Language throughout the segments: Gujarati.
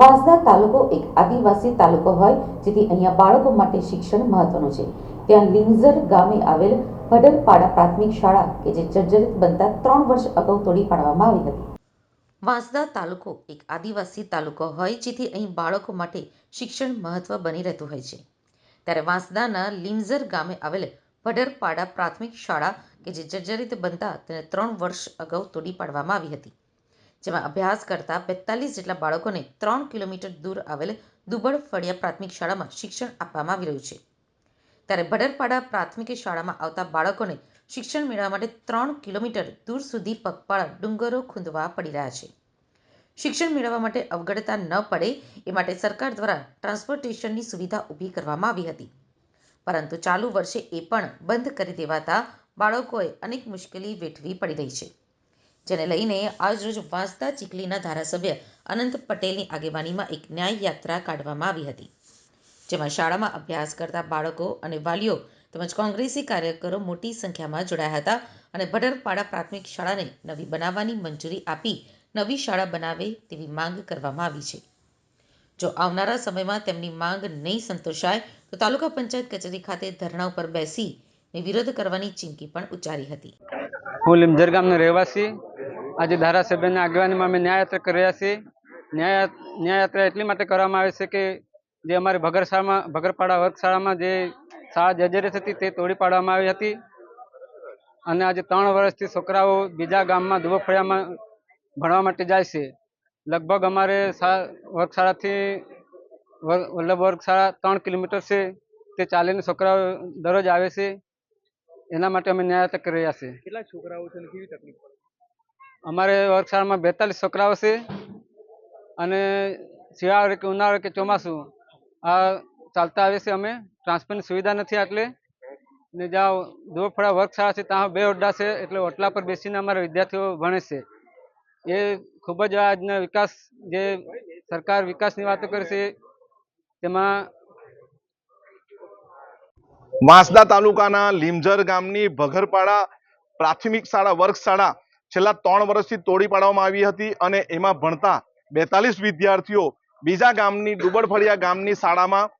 વાંસદા તાલુકો એક આદિવાસી તાલુકો હોય, જેથી અહીંયા બાળકો માટે શિક્ષણ મહત્વનું છે. ત્યાં લિંગઝર ગામે આવેલ ભડરપાડા પ્રાથમિક શાળા કે જે જર્જરિત બનતા ત્રણ વર્ષ અગાઉ તોડી પાડવામાં આવી હતી. વાંસદા તાલુકો એક આદિવાસી તાલુકો હોય, જેથી અહીં બાળકો માટે શિક્ષણ મહત્વ બની રહેતું હોય છે. ત્યારે વાંસદાના લીમઝર ગામે આવેલ ભડરપાડા પ્રાથમિક શાળા કે જે જર્જરિત બનતા તેને ત્રણ વર્ષ અગાઉ તોડી પાડવામાં આવી હતી. જેમાં અભ્યાસ કરતા બેતાલીસ જેટલા બાળકોને ત્રણ કિલોમીટર દૂર આવેલ દુબળ ફળિયા પ્રાથમિક શાળામાં શિક્ષણ આપવામાં આવી રહ્યું છે. ત્યારે ભડરપાડા પ્રાથમિક શાળામાં આવતા બાળકોને શિક્ષણ મેળવવા માટે ત્રણ કિલોમીટર દૂર સુધી પગપાળા ડુંગરો ખૂંદવા પડી રહ્યા છે. શિક્ષણ મેળવવા માટે અવગડતા ન પડે એ માટે સરકાર દ્વારા ટ્રાન્સપોર્ટેશનની સુવિધા ઊભી કરવામાં આવી હતી. પરંતુ ચાલુ વર્ષે એ પણ બંધ કરી દેવાતા બાળકોએ અનેક મુશ્કેલી વેઠવી પડી રહી છે. જેને લઈને આજરોજ વાંસદા ચીખલીના ધારાસભ્ય અનંત પટેલની આગેવાનીમાં એક ન્યાય યાત્રા કાઢવામાં આવી હતી. જેમાં શાળામાં અભ્યાસ કરતા બાળકો અને વાલીઓ તેમજ કોંગ્રેસી કાર્યકરો મોટી સંખ્યામાં જોડાયા હતા અને ભડરપાડા પ્રાથમિક શાળાને નવી બનાવવાની મંજૂરી આપી નવી શાળા બનાવે તેવી માંગ કરવામાં આવી છે. જો આવનારા સમયમાં તેમની માંગ નહીં સંતોષાય, તો તાલુકા પંચાયત કચેરી ખાતે ધરણા ઉપર બેસી વિરોધ કરવાની ચીમકી પણ ઉચ્ચારી હતી. હું લીમઝર ગામનો રહેવાસી. આજે ધારાસભ્યના આગેવાનીમાં અમે ન્યાયયાત્રા કરી રહ્યા છીએ. ન્યાય ન્યાયયાત્રા એટલી માટે કરવામાં આવે છે કે જે અમારી ભગરશાળામાં ભગરપાડા વર્ગશાળામાં જે શાળા જજરી હતી તે તોડી પાડવામાં આવી હતી. અને આજે ત્રણ વર્ષથી છોકરાઓ બીજા ગામમાં દુબફળિયામાં ભણવા માટે જાય છે. લગભગ અમારે વર્ગશાળાથી વર- વલ્લભ વર્ગશાળા ત્રણ કિલોમીટર છે. તે ચાલીને છોકરાઓ દરરોજ આવે છે. એના માટે અમે ન્યાયયાત્રા કરી રહ્યા છીએ. કેટલા છોકરાઓ છે કેવી તકલીફ અમારે વર્ગશાળામાં બેતાલીસ છોકરાઓ છે અને શિયાળો કે ઉનાળો કે ચોમાસું, આ ચાલતા આવે છે અમે. ટ્રાન્સપોર્ટની સુવિધા નથી એટલે ને જ્યાં દોફળા વર્ગશાળા છે, ત્યાં બે ઓરડા છે, એટલે ઓટલા પર બેસીને અમારા વિદ્યાર્થીઓ ભણે છે. એ ખૂબ જ આજના વિકાસ જે સરકાર વિકાસની વાતો કરે છે, તેમાં વાંસદા તાલુકાના લીમઝર ગામની ભગરપાડા પ્રાથમિક શાળા વર્ગ શાળા છેલ્લા ત્રણ વર્ષથી તોડી પાડવામાં આવી હતી અને એમાં ભણતા બેતાલીસ વિદ્યાર્થીઓ બીજા ગામની ડુબડફળિયા ગામની શાળામાં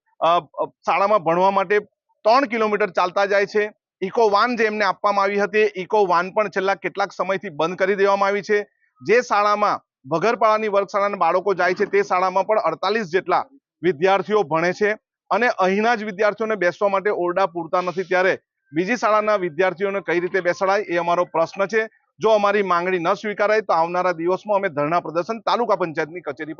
શાળામાં ભણવા માટે ત્રણ કિલોમીટર ચાલતા જાય છે. ઇકો વાન જે એમને આપવામાં આવી હતી ઇકો વાન પણ છેલ્લા કેટલાક સમયથી બંધ કરી દેવામાં આવી છે. જે શાળામાં ભગરપાળાની વર્ગશાળાના બાળકો જાય છે, તે શાળામાં પણ અડતાલીસ જેટલા વિદ્યાર્થીઓ ભણે છે અને અહીંના જ વિદ્યાર્થીઓને બેસવા માટે ઓરડા પૂરતા નથી. ત્યારે બીજી શાળાના વિદ્યાર્થીઓને કઈ રીતે બેસાડાય, એ અમારો પ્રશ્ન છે. જો અમારી માંગણી ન સ્વીકારાય તો આવનારા દિવસમાં અમે ધરણા પ્રદર્શન તાલુકા પંચાયતની કચેરી